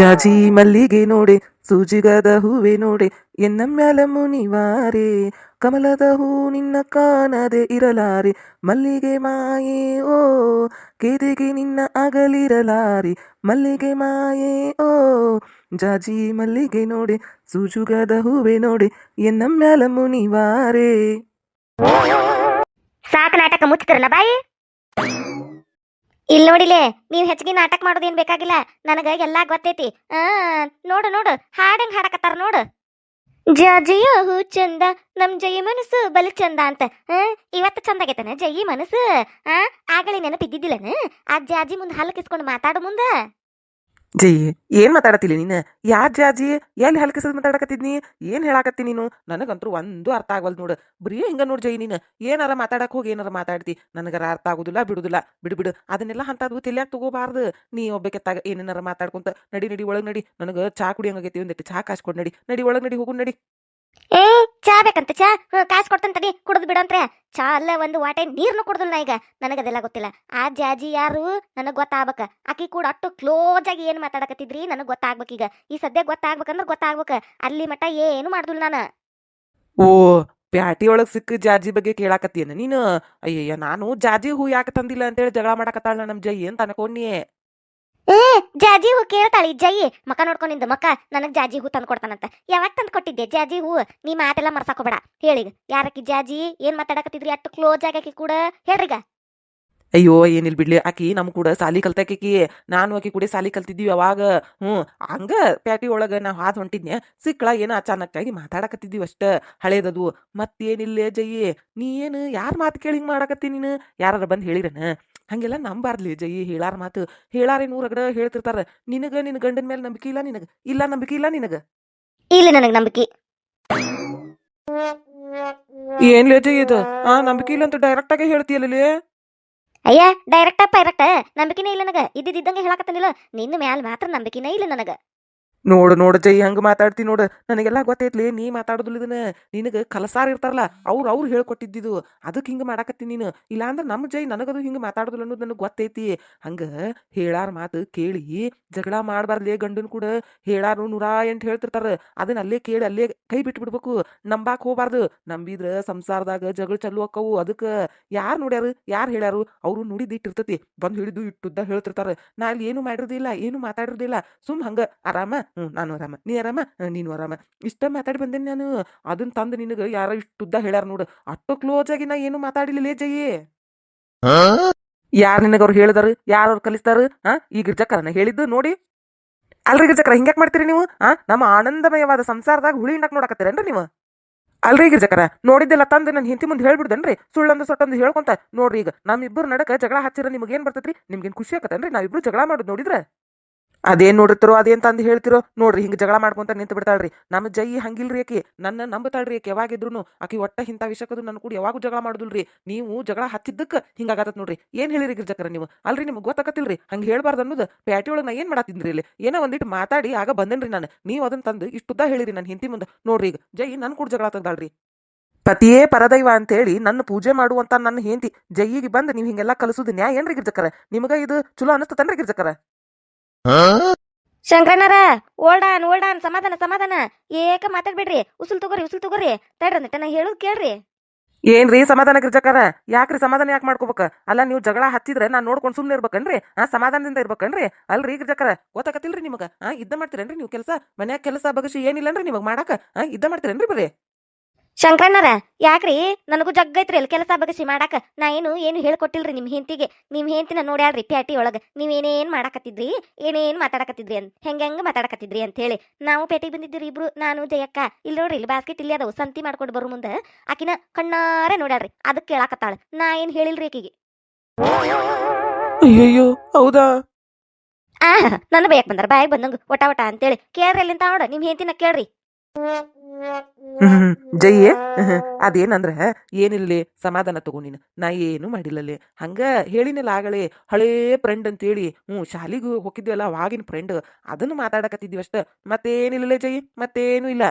ಜಾಜಿ ಮಲ್ಲಿಗೆ ನೋಡೆ, ಸೂಜಿಗದ ಹೂವೆ ನೋಡೆ, ಎನ್ನ ಮ್ಯಾಲ ಮುನಿವಾರೆ, ಕಮಲದ ಹೂ ನಿನ್ನ ಕಾಣದೆ ಇರಲಾರೆ, ಮಲ್ಲಿಗೆ ಮಾಯೆ ಓ, ಕೇದಿಗೆ ನಿನ್ನ ಅಗಲಿರಲಾರೆ, ಮಲ್ಲಿಗೆ ಮಾಯೆ ಓ, ಜಾಜಿ ಮಲ್ಲಿಗೆ ನೋಡೆ, ಸೂಜುಗದ ಹೂವೆ ನೋಡೆ, ಎನ್ನ ಮ್ಯಾಲ ಮುನಿವಾರೆ. ಸಾಕ ನಾಟಕ ಮುಚ್ಚಿದ್ರಲ್ಲ ಬಾಯಿ? ಇಲ್ಲಿ ನೋಡಿಲೇ, ನೀವ್ ಹೆಚ್ಚಿಗೆ ನಾಟಕ ಮಾಡೋದೇನ್ ಬೇಕಾಗಿಲ್ಲ? ನನಗ ಎಲ್ಲಾ ಗೊತ್ತೈತಿ. ಆ, ನೋಡು ನೋಡು, ಹಾಡಂಗ್ ಹಾಡಕತ್ತಾರ ನೋಡು. ಜಯ ಹೂ ಚಂದ, ನಮ್ ಜಯ ಮನಸ್ಸು ಬಲು ಚಂದ ಅಂತ. ಇವತ್ತು ಚಂದ ಆಗೈತನ? ಜಯಿ ಮನಸ್ಸು. ಆ ಆಗಲಿ ನೆನಪಿದ್ದಿದ್ದಿಲ್ಲನ? ಆ ಜಾಜಿ ಮುಂದೆ ಹಲ್ಲು ಕಿಸ್ಕೊಂಡು ಮಾತಾಡು ಮುಂದ. ಜೈ, ಏನ್ ಮಾತಾಡತಿಲ್ಲ ನೀನು? ಯಾ ಜಾಜಿ ಎಲ್ಲಿ ಹಲ್ಕಿಸದ್ ಮಾತಾಡಕತ್ತಿದ್ನಿ? ಏನ್ ಹೇಳಾಕತ್ತಿ ನೀನು? ನನಗಂತೂ ಒಂದು ಅರ್ಥ ಆಗವಲ್ ನೋಡು. ಬರೀ ಹಿಂಗ ನೋಡ್ ಜೈ ನೀನು. ಏನಾರ ಮಾತಾಡಕ್ ಹೋಗಿ ಏನಾರ ಮಾತಾಡ್ತಿ. ನನಗರ ಅರ್ಥ ಆಗುದಿಲ್ಲ, ಬಿಡುದಿಲ್ಲ. ಬಿಡು ಬಿಡು. ಅದನ್ನೆಲ್ಲ ಅಂತದ್ವು ತಿಲ್ಯಾಕ್ ತಗೋಬಾರ್ದು. ನೀ ಒಬ್ಬಕೆತ್ತಾಗ ಏನೇನಾರ ಮಾತಾಡ್ಕೊಂತ ನಡಿ ನಡಿ, ಒಳಗ್ ನಡಿ. ನನಗ ಚಾ ಕುಡಿಯಂಗೈತಿ ಒಂದಿಟ್ಟು ಚಾ ಕಾಸ್ಕೊಂಡು ನಡಿ. ನಡಿ, ಒಳಗ್ ನಡಿ, ಹೋಗು, ನಡಿ. ಏ, ಚಾ ಬೇಕಂತ, ಚಾ. ಕಾಸು ಕೊಡ್ತಾನ ತಡಿ, ಕುಡಿದ್ ಬಿಡಂತ್ರೆ ಚಾ ಅಲ್ಲ, ಒಂದು ವಾಟೆ ನೀರ್ನು ಕುಡ್ದಲ್ಲ ಈಗ. ನನಗದೆಲ್ಲ ಗೊತ್ತಿಲ್ಲ. ಆ ಜಾಜಿ ಯಾರು? ನನಗ್ ಗೊತ್ತಾಗ್ಬೇಕ. ಆಕಿ ಕೂಡ ಅಷ್ಟು ಕ್ಲೋಸ್ ಆಗಿ ಏನ್ ಮಾತಾಡಕತ್ತಿದ್ರಿ? ನನಗ್ ಗೊತ್ತಾಗ್ಬೇಕ ಈಗ. ಈ ಸದ್ಯ ಗೊತ್ತಾಗ್ಬೇಕಂದ್ರ ಗೊತ್ತಾಗ್ಬೇಕ. ಅಲ್ಲಿ ಮಟ್ಟ ಏನು ಮಾಡ್ದು ನಾನು. ಓ, ಪ್ಯಾಟಿ ಒಳಗ್ ಸಿಕ್ಕ ಜಾಜಿ ಬಗ್ಗೆ ಕೇಳಾಕತ್ತೀನಿ. ನೀನು, ಅಯ್ಯಯ್ಯ, ನಾನು ಜಾಜಿ ಹೂ ಯಾಕೆ ತಂದಿಲ್ಲ ಅಂತೇಳಿ ಜಗಳ ಮಾಡಕತ್ತಾಳ ನಮ್ ಜೈ ಅಂತ ಅನ್ಕೊಂಡಿ ಏ, ಜಾಜಿ ಹೂ ಕೇಳ್ತಾಳೆ ಜೈ ಮಕ ನೋಡ್ಕೊಂಡಿದ್ದ ಮಕ್ಕ ನನಗ್ ಜಾಜಿ ಹೂ ತಂದ್ ಕೊಡ್ತಾನಂತ. ಯಾವಾಗ ತಂದ್ ಕೊಟ್ಟಿದ್ದೆ? ಜಾಜಿ ಹೂ, ನೀ ಮಾತೆಲ್ಲ ಮರ್ಸಾಕೋಬೇಡ ಹೇಳಿಗ ಯಾರಕ್ಕಿ ಜಾಜಿ? ಏನ್ ಮಾತಾಡಕತ್ತಿದ್ರಿ? ಅಷ್ಟು ಕ್ಲೋಸ್ ಆಗಿ ಆಕಿ ಕೂಡ? ಹೇಳ್ರಿಗ ಅಯ್ಯೋ, ಏನಿಲ್ ಬಿಡ್ಲಿ, ಆಕಿ ನಮ್ ಕೂಡ ಸಾಲಿ ಕಲ್ತಾಕಿ ನಾನು ಆಕಿ ಕೂಡ ಸಾಲಿ ಕಲ್ತಿದ್ವಿ ಅವಾಗ. ಹ್ಞೂ, ಹಂಗ ಪ್ಯಾಟಿ ಒಳಗ ನಾ ಹಾದ್ ಹೊಂಟಿದ್ನೆ ಸಿಕ್ಕಳ ಏನೋ ಅಚಾನಕ್ಕಾಗಿ ಮಾತಾಡಕತ್ತಿದ್ವಿ ಅಷ್ಟ ಹಳೇದದು. ಮತ್ತೇನಿಲ್ಲ ಜಯ್ಯಿ ನೀ ಏನು ಯಾರ ಮಾತು ಕೇಳಿ ಮಾಡಾಕತ್ತಿ ನೀನು? ಯಾರು ಬಂದು ಹೇಳಿರನ? ಹಂಗೆಲ್ಲ ನಂಬಾರ್ಲಿ ಜೈ ಹೇಳಾರ ಮಾತು. ಹೇಳಾರೆ ನೂರಗಡ ಹೇಳ್ತಿರ್ತಾರ. ನಿನಗ ನಿನ್ ಗಂಡನ ಮೇಲೆ ನಂಬಿಕೆ ಇಲ್ಲ ನಿನಗ? ಇಲ್ಲ ನಂಬಿಕೆ ಇಲ್ಲ ನಿನಗ? ಇಲ್ಲ ನನಗೆ ನಂಬಿಕೆ. ಏನ್ಲೇ ಜಯಿ ಇದು? ಆ ನಂಬಿಕೆ ಇಲ್ಲ ಅಂತ ಡೈರೆಕ್ಟ್ ಆಗಿ ಹೇಳ್ತೀಯಲ್ಲ ಅಯ್ಯ ಡೈರೆಕ್ಟ್ ಪೈರೆಕ್ಟ್ ನಂಬಿಕೆನೇ ಇಲ್ಲ ನನಗ. ಇದ್ದಿದ್ದಂಗೆ ಹೇಳಕತ್ತನಿಲ್ಲ. ನಿನ್ನ ಮ್ಯಾಲ ಮಾತ್ರ ನಂಬಿಕೆನೇ ಇಲ್ಲ ನನಗ. ನೋಡು ನೋಡು ಜೈ, ಹಂಗ ಮಾತಾಡ್ತಿ ನೋಡು. ನನಗೆಲ್ಲ ಗೊತ್ತೈತ್ಲಿ, ನೀ ಮಾತಾಡೋದಿಲ್ಲ ಇದನ್ನ. ನಿನಗೆ ಕಲಸಾರ ಇರ್ತಾರಲ್ಲ, ಅವ್ರು ಅವ್ರು ಹೇಳ್ಕೊಟ್ಟಿದ್ದಿದ್ದು ಅದಕ್ಕೆ ಹಿಂಗ ಮಾಡಾಕತ್ತಿ ನೀನು. ಇಲ್ಲಾಂದ್ರೆ ನಮ್ಮ ಜೈ ನನಗದು ಹಿಂಗ ಮಾತಾಡೋದಿಲ್ಲ ಅನ್ನೋದು ನನಗೆ ಗೊತ್ತೈತಿ. ಹಂಗ ಹೇಳಾರ ಮಾತು ಕೇಳಿ, ಜಗಳ ಮಾಡಬಾರ್ದೇ ಗಂಡನ್ ಕೂಡ ಹೇಳಾರು ನೂರಾ ಎಂಟು ಹೇಳ್ತಿರ್ತಾರ. ಅದನ್ನ ಅಲ್ಲೇ ಕೇಳಿ, ಅಲ್ಲೇ ಕೈ ಬಿಟ್ಟು ಬಿಡ್ಬೇಕು ನಂಬಾಕ್ ಹೋಗ್ಬಾರ್ದು. ನಂಬಿದ್ರ ಸಂಸಾರದಾಗ ಜಗಳ ಚಲು ಅಕ್ಕವು ಅದಕ್ಕೆ ಯಾರು ನೋಡ್ಯಾರು, ಯಾರು ಹೇಳ್ಯಾರು? ಅವರು ನುಡಿದ್ ಇಟ್ಟಿರ್ತತಿ ಬಂದು ಹಿಡಿದು ಇಟ್ಟುದ್ದ ಹೇಳ್ತಿರ್ತಾರ. ನಾ ಅಲ್ಲಿ ಏನು ಮಾಡಿರೋದಿಲ್ಲ, ಏನು ಮಾತಾಡಿರೋದಿಲ್ಲ. ಸುಮ್ ಹಂಗ ಆರಾಮ ನಾನು ಆರಾಮ ನೀ ಆರಾಮ ನೀನು ಆರಾಮ ಇಷ್ಟ ಮಾತಾಡಿ ಬಂದೇನೆ ನಾನು. ಅದನ್ನ ತಂದು ನಿನಗೆ ಯಾರೋ ಇಷ್ಟುದ್ದ ಹೇಳ್ಯಾರ ನೋಡು. ಅಷ್ಟು ಕ್ಲೋಸ್ ಆಗಿ ನಾ ಏನು ಮಾತಾಡಿಲ್ಲ ಜಯಿ. ಯಾರು ನಿನಗೆ ಅವ್ರು ಹೇಳಿದಾರ? ಯಾರು ಅವ್ರು ಕಲಿಸ್ತಾರ? ಈ ನಾ ಹೇಳಿದ್ದು ನೋಡಿ. ಅಲ್ರಿ ಗಿರ್ಜಕ್ಕರ, ಹಿಂಗ್ಯಾಕ್ ಮಾಡ್ತೀರಿ ನೀವು? ಆ ನಮ್ಮ ಆನಂದಮಯವಾದ ಸಂಸಾರದಾಗ ಹುಳಿ ಹಿಂಡಕ್ ನೋಡಕತ್ತೀರೇನ್ರಿ ನೀವು? ಅಲ್ರಿ ಗಿರ್ಜಕ್ಕರ, ನೋಡಿದ್ದೆಲ್ಲ ತಂದು ನನ್ನ ಹಿಂತಿ ಮುಂದೆ ಹೇಳ್ಬಿಡ್ದೇನ್ರಿ? ಸುಳ್ಳೊಂದು ಸೊಟ್ಟೊಂದು ಹೇಳ್ಕೊಂತ. ನೋಡ್ರಿ ಈಗ, ನಮ್ಮಿಬ್ಬರು ನಡಕ ಜಗಳ ಹಚ್ಚಿರ ನಿಮ್ಗೆ ಏನ್ ಬರ್ತೈತ್ರಿ? ನಿಮ್ಗೇನು ಖುಷಿ ಆಕತ್ತೇನ್ರಿ? ನಾವಿಬ್ರು ಜಗಳ ಮಾಡೋದು ನೋಡಿದ್ರೆ? ಅದೇನ್ ನೋಡಿರ್ತಿರೋ, ಅದೇನ್ ತಂದು ಹೇಳ್ತಿರೋ, ನೋಡ್ರಿ ಹಿಂಗ ಜಗಳ ಮಾಡ್ಕೊಂತ ನಿಂತು ಬಿಡ್ತಾಳ್ರಿ. ನಮ್ಮ ಜೈ ಹಂಗಿಲ್ರಿ ಆಕಿ, ನನ್ನ ನಂಬತಾಳ್ರಿ ಆಕಿ ಯಾವಾಗಿದ್ರು ಆಕಿ ಒಟ್ಟ ಇಂಥ ವಿಷಯಕ್ಕದು ನನ್ನ ಕೂಡ ಯಾವಾಗೂ ಜಗಳ ಮಾಡುದಿಲ್ರಿ. ನೀವು ಜಗಳ ಹಚ್ಚಿದ್ದಕ್ಕೆ ಹಿಂಗಾಗತ್ತ ನೋಡ್ರಿ. ಏನ್ ಹೇಳಿರಿ ಗಿರ್ಜಕರ ನೀವು? ಅಲ್ರಿ ನಿಮ್ಗೆ ಗೊತ್ತಾಗತ್ತಿಲ್ರಿ ಹಂಗ ಹೇಳ್ಬಾರ್ದು ಅನ್ನೋದು ಪ್ಯಾಟಿ ಒಳಗೆ ನಾ ಏನ್ ಮಾಡತ್ತಿದ್ರಿ ಇಲ್ಲಿ? ಏನೋ ಒಂದಿಟ್ಟು ಮಾತಾಡಿ ಆಗ ಬಂದೇನ್ರಿ ನಾನು. ನೀವು ಅದನ್ನ ತಂದು ಇಷ್ಟುದ್ದ ಹೇಳಿರಿ ನನ್ನ ಹಿಂತಿ ಮುಂದೆ. ನೋಡ್ರಿ ಈಗ, ಜೈ ನನ್ನ ಕೂಡ ಜಗಳ ತಂದಾಳ್ರಿ. ಪತಿಯೇ ಪರದೈವ ಅಂತೇಳಿ ನನ್ನ ಪೂಜೆ ಮಾಡುವಂತ ನನ್ನ ಹೆಂಡತಿ ಜೈಯಿಗೆ ಬಂದು ನೀವು ಹಿಂಗೆಲ್ಲ ಕಲಿಸೋದು ನ್ಯಾಯ ಏನ್ರಿ ಗಿರ್ಜಕರ? ನಿಮ್ಗ ಇದು ಚಲೋ ಅನಿಸ್ತತನ್ರಿ ಶಂಕರಣ್ಣರ ಓಲ್ಡಾನ್ ಓಲ್ಡಾನ್ ಸಮಾಧಾನ ಸಮಾಧಾನ. ಏಕ ಮಾತಾಡ್ಬೇಡ್ರಿ ಉಸುಲ್ ತಗೋರಿ ಉಸುಲ್ ತಗೋರಿ. ತಡ್ರಿ ನಾ ಹೇಳುದ್ ಕೇಳ್ರಿ. ಏನ್ರಿ ಸಮಾಧಾನ ಗಿರ್ಜಕಾರ? ಯಾಕ್ರಿ ಸಮಾಧಾನ ಯಾಕೆ ಮಾಡ್ಕೋಬೇಕ? ಅಲ್ಲ ನೀವು ಜಗಳ ಹಚ್ಚಿದ್ರೆ ನಾನು ನೋಡ್ಕೊಂಡು ಸುಮ್ಮನೆ ಇರ್ಬೇಕನ್ರಿ? ಆ ಸಮಾಧಾನದಿಂದ ಇರ್ಬೇಕನ್ರಿ? ಅಲ್ರಿ ಗಿರ್ಜಕ್ಕಾರ ಗೊತ್ತಾಗತ್ತಿಲ್ರಿ ನಿಮಗ? ಆ ಇದ್ದ ಮಾಡ್ತೀರೇನ್ರಿ ನೀವು ಕೆಲಸ? ಮನ್ಯಾಗ ಕೆಲಸ ಬಗಸಿ ಏನಿಲ್ಲನ್ರಿ ನಿಮಗೆ ಮಾಡಾಕ? ಆ ಇದ್ದ ಮಾಡ್ತೀರೇನ್ರಿ ಬರೀ? ಶಂಕರಣ್ಣರ ಯಾಕ್ರಿ? ನನಗೂ ಜಗ್ಗೈತ್ರಿ ಅಲ್ಲಿ ಕೆಲಸ ಬಗಸಿ ಮಾಡಾಕ. ನಾ ಏನು ಏನು ಹೇಳ್ಕೊಟ್ಟಿಲ್ರಿ ನಿಮ್ಮ ಹೆಂತಿಗೆ ನಿಮ್ಮ ಹೆಂತಿನ ನೋಡ್ಯಾಳ್ರಿ ಪ್ಯಾಟಿ ಒಳಗ. ನೀವ್ ಏನೇನ್ ಮಾಡಾಕತ್ತಿದ್ರಿ? ಏನೇನ್ ಮಾತಾಡಕತ್ತಿದ್ರಿ ಅಂತ ಹೆಂಗೆ ಹೆಂಗ ಮಾತಾಡಕತ್ತಿದ್ರಿ ಅಂತ ಹೇಳಿ. ನಾವು ಪೇಟೆಗೆ ಬಂದಿದ್ದೀರಿ ಇಬ್ರು ನಾನು ಜಯಕ್ಕ. ಇಲ್ಲಿ ನೋಡ್ರಿ ಇಲ್ಲಿ ಬಾಸ್ಕೆಟ್ ಇಲ್ಲಿ ಅದಾವು. ಸಂತಿ ಮಾಡ್ಕೊಂಡು ಬರೋ ಮುಂದೆ ಆಕಿನ ಕಣ್ಣಾರೆ ನೋಡ್ಯಾಳ್ರಿ. ಅದಕ್ಕೆ ಕೇಳಾಕತ್ತಾಳ. ನಾ ಏನು ಹೇಳಿಲ್ರಿ ಆಕಿಗೆ? ಅಯ್ಯಯ್ಯೋ ಹೌದಾ? ಆ ನನ್ನ ಬಯಕ್ ಬಂದಾರ. ಬಾಯಿಗೆ ಬಂದಂಗ ಒಟ ಒಟ ಅಂತೇಳಿ. ಕೇಳ್ರಿ ಅಲ್ಲಿಂದ ನೋಡ ನಿಮ್ ಹೆಂತಿನ ಕೇಳ್ರಿ. ಜಯ್ಯೆ ಅದೇನಂದ್ರ ಏನಿಲ್ಲೇ ಸಮಾಧಾನ ತಗೋ ನೀನು. ನಾ ಏನು ಮಾಡಿಲ್ಲಲ್ಲೇ ಹಂಗ ಹೇಳಿನಲ್ಲ ಆಗಲೇ, ಹಳೇ ಫ್ರೆಂಡ್ ಅಂತೇಳಿ. ಹ್ಞೂ, ಶಾಲಿಗೂ ಹೋಗಿದ್ವಲ್ಲ, ಅವಾಗಿನ ಫ್ರೆಂಡ್ ಅದನ್ನು ಮಾತಾಡಕತ್ತಿದ್ವಿ ಅಷ್ಟ. ಮತ್ತೇನಿಲ್ಲ ಜೈ ಮತ್ತೇನು ಇಲ್ಲ.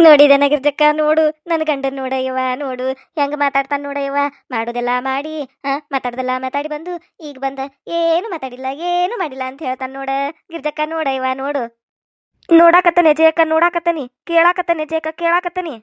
ನೋಡಿದ ಗಿರ್ಜಕ್ಕ, ನೋಡು. ನನ್ನ ಗಂಡನ್ ನೋಡಯ್ಯವ ನೋಡು. ಹೆಂಗ ಮಾತಾಡ್ತಾನ ನೋಡಯ್ಯವ ಮಾಡೋದೆಲ್ಲ ಮಾಡಿ, ಆ, ಮಾತಾಡ್ದೆಲ್ಲ ಮಾತಾಡಿ ಬಂದು, ಈಗ ಬಂದ, ಏನು ಮಾತಾಡಿಲ್ಲ, ಏನು ಮಾಡಿಲ್ಲ ಅಂತ ಹೇಳ್ತಾನ ನೋಡ. ಗಿರ್ಜಕ್ಕ ನೋಡಯ್ಯವ ನೋಡು. ನೋಡಾಕತ್ತನೆ ಜಯಕ್ಕ, ನೋಡಾಕತ್ತನಿ, ಕೇಳಾಕತ್ತನೆ ಜಯಕ್ಕ, ಕೇಳಾಕತ್ತನಿ.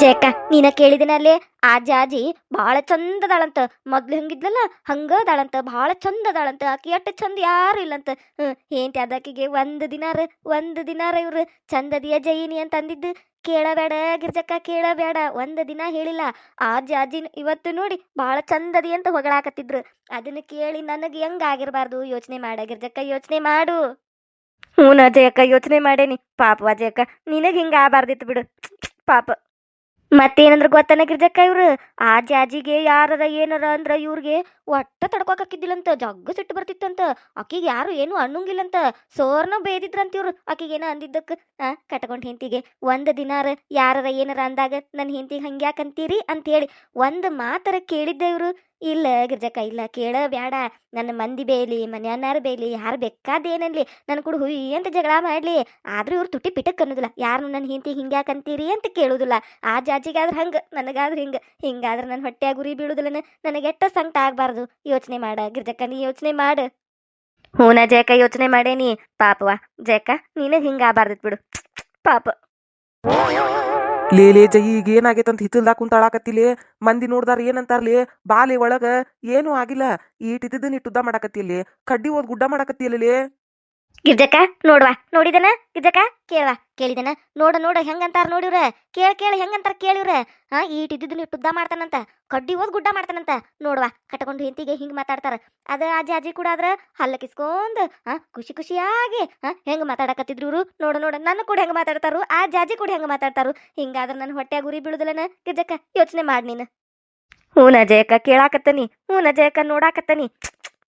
ಜಯಕ್ಕ, ನೀನ ಕೇಳಿದಿನಲ್ಲೇ ಆ ಜಾಜಿ ಭಾಳ ಚಂದದಾಳಂತ. ಮೊದ್ಲು ಹಂಗಿದ್ಲಲ್ಲ ಹಂಗ ಅದಾಳಂತ ಭಾಳ ಚಂದ ಅದಾಳಂತ ಆಕಿ ಅಟ್ಟ ಚಂದ ಯಾರು ಇಲ್ಲಂತ. ಹ್ಮ್ ಏಂತಿ ಅದಕ್ಕಿಗೆ ಒಂದು ದಿನಾರ ಒಂದು ದಿನಾರ ಇವ್ರು. ಚಂದದಿಯ ಜಯಿನಿ ಅಂತ ಅಂದಿದ್ದು. ಕೇಳಬೇಡ ಗಿರ್ಜಕ್ಕ, ಕೇಳಬೇಡ. ಒಂದು ದಿನ ಹೇಳಿಲ್ಲ. ಆ ಆಜಿ ಇವತ್ತು ನೋಡಿ ಭಾಳ ಚಂದದಿ ಅಂತ ಹೊಗಳಾಕತ್ತಿದ್ರು. ಅದನ್ನ ಕೇಳಿ ನನಗೆ ಹೆಂಗಾಗಿರ್ಬಾರ್ದು ಯೋಚನೆ ಮಾಡ ಗಿರ್ಜಕ್ಕ, ಯೋಚನೆ ಮಾಡು. ಹ್ಞೂ ಅಜಯಕ್ಕ ಯೋಚನೆ ಮಾಡೇನಿ. ಪಾಪ ಅಜಯಕ್ಕ ನಿನಗೆ ಹಿಂಗ ಆಗಬಾರ್ದಿತ್ತು ಬಿಡು. ಪಾಪ. ಮತ್ತೇನಂದ್ರ ಗೊತ್ತನ ಗಿರ್ಜಕ್ಕ ಇವ್ರು? ಆ ಜಾಜಿಗೆ ಯಾರರ ಏನಾರ ಅಂದ್ರ ಇವ್ರಿಗೆ ಒಟ್ಟ ತಡ್ಕೊಕಿದ್ದಿಲ್ಲಂತ ಜಗ್ಗ ಸಿಟ್ಟು ಬರ್ತಿತ್ತಂತ. ಆಕಿಗೆ ಯಾರು ಏನು ಅನ್ನಂಗಿಲ್ಲಂತ. ಸೋರ್ನ ಬೇದಿದ್ರಂತ ಇವ್ರು. ಆಕಿಗೇನ ಅಂದಿದ್ದಕ್ಕೆ ಆ, ಕಟ್ಕೊಂಡು ಹೆಂತಿಗೆ ಒಂದ್ ದಿನಾರ ಯಾರರ ಏನಾರ ಅಂದಾಗ ನನ್ನ ಹೆಂತಿಗೆ ಹಂಗ್ಯಾಕಂತೀರಿ ಅಂತ ಹೇಳಿ ಒಂದು ಮಾತರ ಕೇಳಿದ್ದೆ ಇವ್ರು. ಇಲ್ಲ ಗಿರ್ಜಕ್ಕ, ಇಲ್ಲ ಕೇಳ ಬ್ಯಾಡ. ನನ್ನ ಮಂದಿ ಬೇಲಿ ಮನೆಯನ್ನಾರ ಬೇಲಿ, ಯಾರು ಬೇಕಾದೇನಲ್ಲಿ ನನ್ನ ಕೂಡ ಹುಯಿ ಅಂತ ಜಗಳ ಮಾಡ್ಲಿ. ಆದ್ರೂ ಇವ್ರು ತುಟ್ಟಿ ಪಿಟಕ್ ಅನ್ನೋದಿಲ್ಲ. ಯಾರು ನನ್ನ ಹೆಂಡತಿ ಹಿಂಗ್ಯಾಕಂತೀರಿ ಅಂತ ಕೇಳೋದಿಲ್ಲ. ಆ ಜಾಜಿಗಾದ್ರೆ ಹಂಗ, ನನಗಾದ್ರೆ ಹಿಂಗ. ಹಿಂಗಾದ್ರೆ ನನ್ನ ಹೊಟ್ಟೆ ಗುರಿ ಬೀಳುದಿಲ್ಲ ನನಗೆ ಎಟ್ಟ ಸಂಕಟ ಆಗ್ಬಾರ್ದು. ಯೋಚನೆ ಮಾಡ ಗಿರ್ಜಕ್ಕ, ನೀ ಯೋಚನೆ ಮಾಡು. ಹೂನ ಜಯಕ ಯೋಚನೆ ಮಾಡೇನಿ. ಪಾಪವಾ ಜಯಕ ನೀನೇ ಹಿಂಗ ಬಿಡು. ಪಾಪ. ಲೇ ಲೇ, ಜೈ, ಈಗ ಅಂತ ಹಿತ್ತಲ್ದಾಗ ಕುಂತಾಳಾಕತ್ತಿಲೆ ಮಂದಿ ನೋಡ್ದಾರ ಏನಂತಾರ್ಲಿ ಬಾಲಿ ಒಳಗ ಏನೂ ಆಗಿಲ್ಲ, ಈಟ್ ಇದ್ದಿದ್ದನ್ ಇಟ್ಟು ಉದ್ದ ಮಾಡಾಕತ್ತಿಲ್ಲಿ ಕಡ್ಡಿ ಓದ್ ಗುಡ್ಡ ಮಾಡಾಕತ್ತಿಯಲ್ಲಿ ಗಿರ್ಜಕ್ಕ, ನೋಡ್ವಾ, ನೋಡಿದನ? ಗಿರ್ಜಕ್ಕ, ಕೇಳವಾ, ಕೇಳಿದನ? ನೋಡ ನೋಡ, ಹೆಂಗಂತಾರ ನೋಡಿವ್ರ? ಕೇಳ ಕೇಳ, ಹೆಂಗಂತಾರ ಕೇಳಿವ್ರ? ಹಾ ಈಟ್ ಇದ್ದಿದ್ದು ಇಟ್ಟು ಉದ್ದ ಮಾಡ್ತಾನಂತ, ಕಡ್ಡಿ ಓದ್ ಗುಡ್ಡ ಮಾಡ್ತಾನಂತ, ನೋಡ್ವಾ, ಕಟ್ಕೊಂಡು ಹೆಂತಿಗೆ ಹಿಂಗ್ ಮಾತಾಡ್ತಾರ. ಅದ ಆ ಜಾಜಿ ಕೂಡ ಆದ್ರ ಹಲ್ಲ ಕಿಸ್ಕೊಂಡ್ ಹಾ ಖುಷಿ ಖುಷಿಯಾಗಿ ಹಾ ಹೆಂಗ್ ಮಾತಾಡಕತ್ತಿದ್ರು ಇವ್ರು? ನೋಡ ನೋಡ, ನನ್ನ ಕೂಡ ಹೆಂಗ್ ಮಾತಾಡ್ತಾರು? ಆ ಜಾಜಿ ಕೂಡ ಹೆಂಗ್ ಮಾತಾಡ್ತಾರು? ಹಿಂಗಾದ್ರ ನನ್ನ ಹೊಟ್ಟೆ ಗುರಿ ಬೀಳುದಿಲ್ಲನ? ಗಿರ್ಜಕ್ಕ, ಯೋಚನೆ ಮಾಡ್ ನೀನು. ಹೂನ ಜಯಕ್ಕ ಕೇಳಾಕತ್ತನಿ ಹೂನ ಜಯಕ್ಕ ನೋಡಾಕತ್ತನಿ.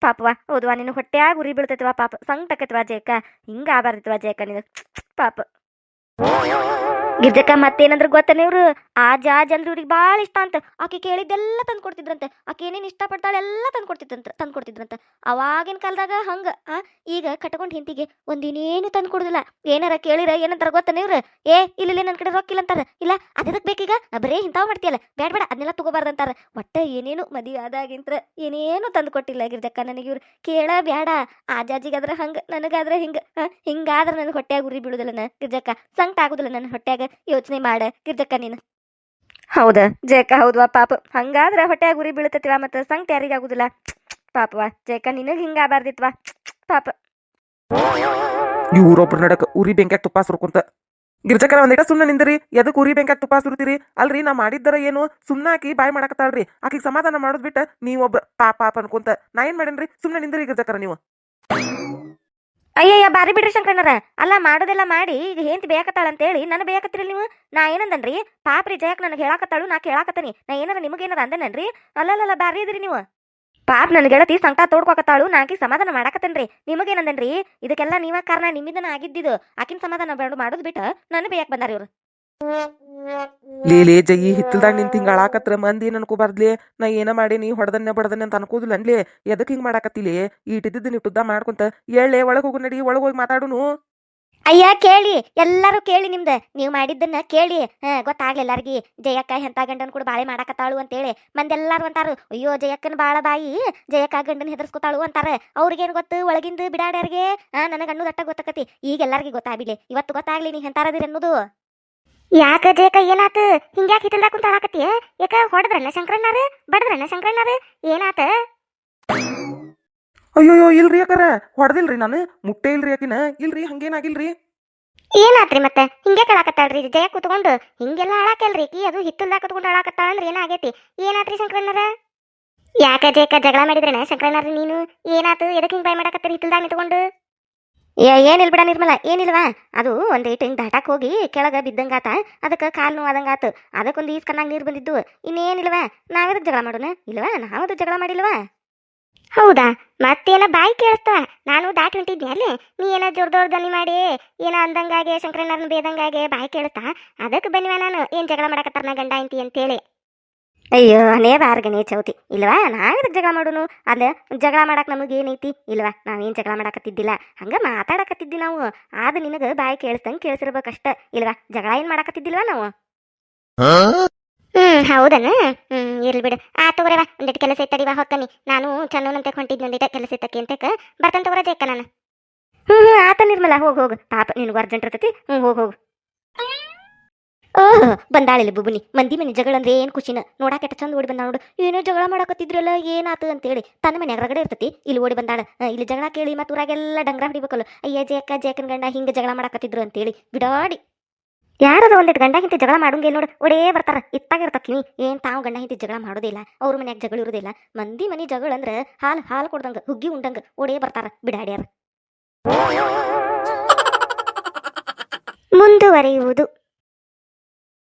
ಪಾಪವಾ ಹೌದವಾ ನಿನ್ನ ಹೊಟ್ಟೆಯಾಗ ಉರಿ ಬೀಳ್ತೈತವ ಪಾಪ. ಸಂಕಟ ಆಕೈತವ ಜಯಕ್ಕ ಹಿಂಗ ಆಬಾರ್ದಿತ್ವ ಜಯಕ್ಕ ನೀನು ಪಾಪ. ಗಿರ್ಜಕ್ಕ ಮತ್ತೇನಂದ್ರ ಗೊತ್ತಾನೆ ಇವ್ರು? ಆ ಆಜ್ ಅಂದ್ರೆ ಇವ್ರಿಗೆ ಭಾಳ ಇಷ್ಟ ಅಂತ. ಆಕೆ ಕೇಳಿದ್ದೆಲ್ಲ ತಂದು ಕೊಡ್ತಿದ್ರಂತೆ. ಆಕೆ ಏನೇನು ಇಷ್ಟಪಡ್ತಾಳೆ ಎಲ್ಲ ತಂದು ಕೊಡ್ತಿದ್ರಂತ ತಂದು ಕೊಡ್ತಿದ್ರಂತ. ಅವಾಗಿನ ಕಾಲದಾಗ ಹಂಗೆ, ಆ, ಈಗ ಕಟ್ಕೊಂಡು ಹಿಂತಿಗೆ ಒಂದಿನೇನು ತಂದು ಕೊಡುದಿಲ್ಲ. ಏನಾರ ಕೇಳಿರ, ಏನಂತಾರ ಗೊತ್ತಾನೆ ಇವ್ರು? ಏ ಇಲ್ಲ ನನ್ನ ಕಡೆ ರೊಕ್ಕಿಲ್ಲ ಅಂತಾರೆ. ಇಲ್ಲ ಅದಕ್ಕೆ ಬೇಕೀಗ? ಬರೇ ಇಂತಾವ್ ಮಾಡ್ತೀಯಲ್ಲ. ಬೇಡ ಬೇಡ ಅದನ್ನೆಲ್ಲ ತಗೋಬಾರ್ದಂತಾರೆ. ಒಟ್ಟ ಏನೇನು ಮದುವೆ ಆದಾಗಿಂತ್ರ ಏನೇನು ತಂದು ಕೊಟ್ಟಿಲ್ಲ ಗಿರ್ಜಕ್ಕ ನನಗೆ ಇವ್ರು. ಕೇಳ ಬೇಡ ಆಜಾಜಿಗಾದ್ರೆ ಹಂಗೆ, ನನಗಾದ್ರೆ ಹಿಂಗೆ ಹಿಂಗಾದ್ರೆ ನನ್ನ ಹೊಟ್ಯಾಗ ಉರಿ ಬೀಳುದಿಲ್ಲ ಗಿರ್ಜಕ್ಕ. ಸಂಕಟ ಆಗುದಿಲ್ಲ ನನ್ನ ಹೊಟ್ಯಾಗ. ಯೋಚನೆ ಮಾಡ ಗಿರ್ಜಕ್ಕ ನೀನು. ಹೌದ ಜಯಕ್ಕ ಹೌದ್ವಾ ಪಾಪ. ಹಂಗಾದ್ರ ಹೊಟ್ಯಾಗ ಉರಿ ಬೀಳ್ತತಿವ ಮತ್ತ ಸಂಕಟ ಯಾರಿಗಾಗುದಿಲ್ಲ ಪಾಪವಾ ಜಯಕ್ಕ ನಿನಗೆ ಹಿಂಗ ಆಬಾರ್ದಿತ್ವಾ ಪಾಪ. ಇವ್ರೊಬ್ರ ನಡಕ ಉರಿ ಬೆಂಕ್ಯಾಗ ತುಪ್ಪ ಸುರ್ಕೊಂತ. ಗಿರ್ಜಕರ ಒಂದಿಟ ಸುಮ್ಮನೆ ನಿಂದ್ರಿ ಎದಕ್ ಉರಿ ಬೆಂಕ್ಯಾಗ ತುಪ್ಪ ಸುರ್ತೀರಿ? ಅಲ್ರಿ ನಾ ಮಾಡಿದ್ದರ ಏನು? ಸುಮ್ಮನೆ ಆಕಿ ಬಾಯ್ ಮಾಡಕತ್ತಾಳ್ರಿ. ಆಕಿಗೆ ಸಮಾಧಾನ ಮಾಡೋದ್ ಬಿಟ್ಟ ನೀವೊಬ್ರ ಪಾಪ ಪಾಪ ಅನ್ಕೊಂತ. ನಾ ಏನ್ ಮಾಡೇನ್ರಿ? ಸುಮ್ಮನೆ ನಿಂದ್ರಿ ಗಿರ್ಜಕರ ನೀವು. ಅಯ್ಯಯ್ಯ, ಬಾರಿ ಬಿಡ್ರಿ ಶಂಕರಣ್ಣರ ಅಲ್ಲ, ಮಾಡೋದೆಲ್ಲ ಮಾಡಿ ಈಗ ಹೆಂತ ಬೇಕತ್ತಾಳ ಅಂತೇಳಿ ನನ್ನ ಬೇಕತ್ತೀರಿ ನೀವು. ನಾ ಏನಂದನ್ರಿ? ಪಾಪ್ರಿ ಜಯಕ್ ನನಗೆ ಹೇಳಾಕತ್ತಾಳು, ನಾ ಕೇಳಾಕತ್ತೀನಿ. ನಾ ಏನಾರ ನಿಮಗೇನಾರ ಅಂದನನ್ರಿ? ಅಲ್ಲಲ್ಲ ಬಾರಿ ಇದ್ರಿ ನೀವು. ಪಾಪ ನನ್ನ ಗೆಳತಿ ಸಂಕಟ ತೋಡ್ಕೊಕತ್ತಾಳು ನಾಕಿ ಸಮಾಧಾನ ಮಾಡಾಕತ್ತೇನ್ರಿ? ನಿಮಗೇನಂದನ್ರಿ ಇದಕ್ಕೆಲ್ಲ ನೀವ ಕಾರಣ ನಿಮ್ಮಿಂದನ ಆಗಿದ್ದಿದ್ದು ಆಕಿನ ಸಮಾಧಾನ ಮಾಡೋದು ಬಿಟ್ಟು ನನ್ನ ಬೇಯಕ್ ಬಂದಾರ ಇವ್ರು. ಲೇ ಲೇ, ಜೈ ಹಿತ್ತಲ್ದಾಗ ನಿಂತ ಹಿಂಗ ಅಳಾಕತ್ರ ಮಂದಿ ಏನ್ ಅನ್ಕೋಬಾರ್ದ್ಲಿ ನಾ ಏನ ಮಾಡೀನಿ, ಹೊಡೆದನ್ನ ಬಡದನ್ನ ಅಂತ ಅನ್ಕೋದಿಲ್ಲ ಅನ್ಲಿ. ಎದಕ್ ಹಿಂಗ್ ಮಾಡಾಕತ್ತಿಲಿ ಈಟಿದ್ದಿದ್ದು ನೀವು ತುದ್ದ ಮಾಡ್ಕೊಂತ ಎಳ್ಳೆ, ಒಳಗ್ ಹೋಗು ನಡಿ, ಒಳಗ್ ಹೋಗಿ ಮಾತಾಡುನು. ಅಯ್ಯ, ಕೇಳಿ, ಎಲ್ಲರೂ ಕೇಳಿ ನಿಮ್ದ. ನೀವು ಮಾಡಿದ್ದನ್ನ ಕೇಳಿ. ಹಾ, ಗೊತ್ತಾಗ್ಲಿ ಎಲ್ಲಾರ್ಗಿ. ಜಯಕ್ಕ ಎಂತ ಗಂಡನ್ ಕೂಡ ಬಾಳೆ ಮಾಡಾಕತ್ತಾಳು ಅಂತೇಳಿ. ಮಂದೆಲ್ಲಾರು ಅಂತಾರು, ಅಯ್ಯೋ, ಜಯಕ್ಕನ ಬಾಳ ಬಾಯಿ. ಜಯಕ್ಕ ಗಂಡನ್ ಹೆದರ್ಸ್ಕೊತಾಳು ಅಂತಾರ. ಅವ್ರಿಗೇನು ಗೊತ್ತು? ಒಳಗಿಂದ ಬಿಡಾಡ್ಯಾರಿಗೆ? ಹಾ, ನನಗೆ ದಟ್ಟ ಗೊತ್ತಾಕತಿ ಈಗ ಎಲ್ಲಾರ್ಗಿ ಗೊತ್ತಾಗ್ಲಿ ಇವತ್ತು ಗೊತ್ತಾಗ್ಲಿ ನೀ ಎಂತಾರದಿರಿ ಅನ್ನೋದು. ಯಾಕ ಜೇಕ ಏನಾತ? ಹಿಂಗ್ಯಾಕೆ ಹಿತ್ತಲ್ದಾಗ ಕುಂತ ಆಳಾಕತ್ತಿ ಯಾಕ ಹೊಡೆದ್ರಲ್ಲ ಶಂಕರಣ್ಣಾರ? ಬಡದ್ರಲ್ಲ ಶಂಕರಣ್ಣಾರ? ಏನಾತ? ಅಯ್ಯೋಯ್ಯೋ ಇಲ್ರಿ ಯಾಕಾರ? ಹೊಡೆದಿಲ್ರಿ ನಾನು? ಮುಟ್ಟೆ ಇಲ್ರಿ ಯಾಕಿನ ಇಲ್ರಿ ಹಂಗೇನಾಗಿಲ್ರಿ? ಏನಾತ್ರಿ ಮತ್ತೆ? ಹಿಂಗೆ ಕಳಾಕತ್ತಾಳ್ರಿ ಜಯ ಕುತ್ಕೊಂಡು ಹಿಂಗೆಲ್ಲ ಆಳಾಕಲ್ರಿ ಕಿ ಅದು ಹಿತ್ತಲ್ದಾಗ ಕುತ್ಕೊಂಡು ಆಳಾಕತ್ತಾಳ ಅಂದ್ರೆ ಏನಾಗೈತಿ? ಏನಾತ್ರಿ ಶಂಕರಣ್ಣಾರ? ಯಾಕ ಜೇಕ ಜಗಳ ಮಾಡಿದ್ರೇನ ಶಂಕರಣ್ಣಾರ ನೀನು? ಏನಾತು? ಎದಕ್ಕೆ ಹಿಂಗೆ ಬಾಯ್ ಮಾಡಾಕತ್ತೀರಿ? ಹಿತ್ತಲ್ದಾಗ ನಿಂತ್ಕೊಂಡು? ಏನಿಲ್ಲ ಬಿಡ ನಿರ್ಮಲ, ಏನಿಲ್ವಾ? ಅದು ಒಂದು ಏಟ್ ಹಿಂಗೆ ದಾಟಾಕ್ ಹೋಗಿ ಕೆಳಗೆ ಬಿದ್ದಂಗಾತ ಅದಕ್ಕೆ ಕಾಲು ನೋವು ಆದಂಗಾತು ಅದಕ್ಕೊಂದು ಈಸ್ ಕಣ್ಣಾಗ ನೀರು ಬಂದಿದ್ದು. ಇನ್ನೇನಿಲ್ವಾ? ನಾವೆದಕ್ಕೆ ಜಗಳ ಮಾಡೋಣ, ಇಲ್ವಾ? ನಾವದು ಜಗಳ ಮಾಡಿಲ್ವಾ? ಹೌದಾ? ಮತ್ತೇನ ಬಾಯಿ ಕೇಳಿಸ್ತವ ನಾನು ದಾಟ್ ಹೊಂಟಿದ್ದೆ ಅಲ್ಲಿ. ನೀ ಏನೋ ಜೋರ್ ದೊಡ್ ದನಿ ಮಾಡಿ, ಏನೋ ಅಂದಂಗಾಗೆ ಶಂಕರಣ್ಣರನ್ನ ಬೇದಂಗಾಗೆ ಬಾಯಿ ಕೇಳ್ತಾ ಅದಕ್ಕೆ ಬನ್ನಿವ ನಾನು. ಏನ್ ಜಗಳ ಮಾಡಕತ್ತಾರ ನಾ ಗಂಡ ಅಂತಿ ಅಂತೇಳಿ. ಅಯ್ಯೋ ನೇ ಬಾರ ಗಣೇ ಚೌತಿ. ಇಲ್ವಾ? ನಾವೇದಕ್ಕೆ ಜಗಳ ಮಾಡೋನು? ಅಲ್ಲ ಜಗಳ ಮಾಡಕ್ ನಮಗೆ ಏನೈತಿ? ಇಲ್ವಾ? ನಾವೇನ್ ಜಗಳ ಮಾಡಕತ್ತಿದ್ದಿಲ್ಲ. ಹಂಗ ಮಾತಾಡಕತ್ತಿದ್ದಿ ನಾವು. ಆದ ನಿನಗ ಬಾಯಿ ಕೇಳಿಸ್ದಂಗ್ ಕೇಳಿಸಿರ್ಬೇಕಷ್ಟ ಇಲ್ವಾ? ಜಗಳ ಏನ್ ಮಾಡಕತ್ತಿದ್ದಿಲ್ವಾ ನಾವು? ಹ್ಮ್, ಹೌದನ? ಹ್ಮ್, ಇರ್ಲಿ ಬಿಡು. ಆ ತಗೋರವ ಒಂದಿಟ್ಟು ಕೆಲಸ ಇತ್ತಡಿ ಬಾ ಹೊಕ್ಕನಿ. ನಾನು ಚನ್ನೋನಂತೆ ಹೊಂಟಿದ್ದೆ ಒಂದಿಟ ಕೆಲಸ ಇತ್ತಕ್ಕೆ ಅಂತಕ ಬರ್ತಾನೆ ತಗೋರ ಜೇಕ ನಾನು. ಹ್ಮ್ ಹ್ಮ್, ಆತ ನಿರ್ಮಲ, ಹೋಗ್, ಹೋಗು. ಪಾಪ, ನಿನಗೂ ಅರ್ಜೆಂಟ್ ಇರ್ತೈತಿ. ಹ್ಮ್, ಹೋಗ್, ಹೋಗು. ಓಹ್ ಬಂದಾಳಿಲ್ಲ ಬುಬುನಿ ಮಂದಿ ಮನೆ ಜಗಳ ಅಂದ್ರೆ ಏನ್ ಖುಷಿನ? ನೋಡಾಕ ಎಷ್ಟ ಚಂದ ಓಡಿ ಬಂದಾಳ ನೋಡು. ಏನೋ ಜಗಳ ಮಾಡಕತ್ತಿದ್ರಲ್ಲ, ಏನಾತು ಅಂತೇಳಿ. ತನ್ನ ಮನೆ ರಗಡೆ ಇರ್ತತಿ, ಇಲ್ಲಿ ಓಡಿ ಬಂದಾಳ. ಇಲ್ಲಿ ಜಗಳ ಕೇಳಿ ಮತ್ತೆ ಊರಾಗೆಲ್ಲ ಡಂಗ್ರ ಹಿಡಿಬೇಕಲ್ಲ. ಅಯ್ಯ ಜೇಕ, ಜೇಕನ್ ಗಂಡ ಹಿಂಗ ಜಗಳ ಮಾಡಕತ್ತಿದ್ರು ಅಂತೇಳಿ ಬಿಡಾಡಿ. ಯಾರು ಒಂದಿಟ್ಟು ಗಂಡ ಹಿಂತಿ ಜಗಳ ಮಾಡೋಂಗೆ ನೋಡು. ಒಡೇ ಬರ್ತಾರ. ಇತ್ತಾಗ ಇರ್ತಾವ ಏನು ಏನ್ ತಾವು ಗಂಡ ಹಿಂತಿ ಜಗಳ ಮಾಡೋದಿಲ್ಲ. ಅವ್ರ ಮನ್ಯಾಗ ಜಗಳ ಇರೋದಿಲ್ಲ. ಮಂದಿ ಮನಿ ಜಗಳ ಅಂದ್ರೆ ಹಾಲು ಹಾಲು ಕೊಡ್ದಂಗ, ಹುಗ್ಗಿ ಉಂಡಂಗ. ಒಡೇ ಬರ್ತಾರ ಬಿಡಾಡ್ಯಾರ. ಮುಂದುವರಿಯುವುದು.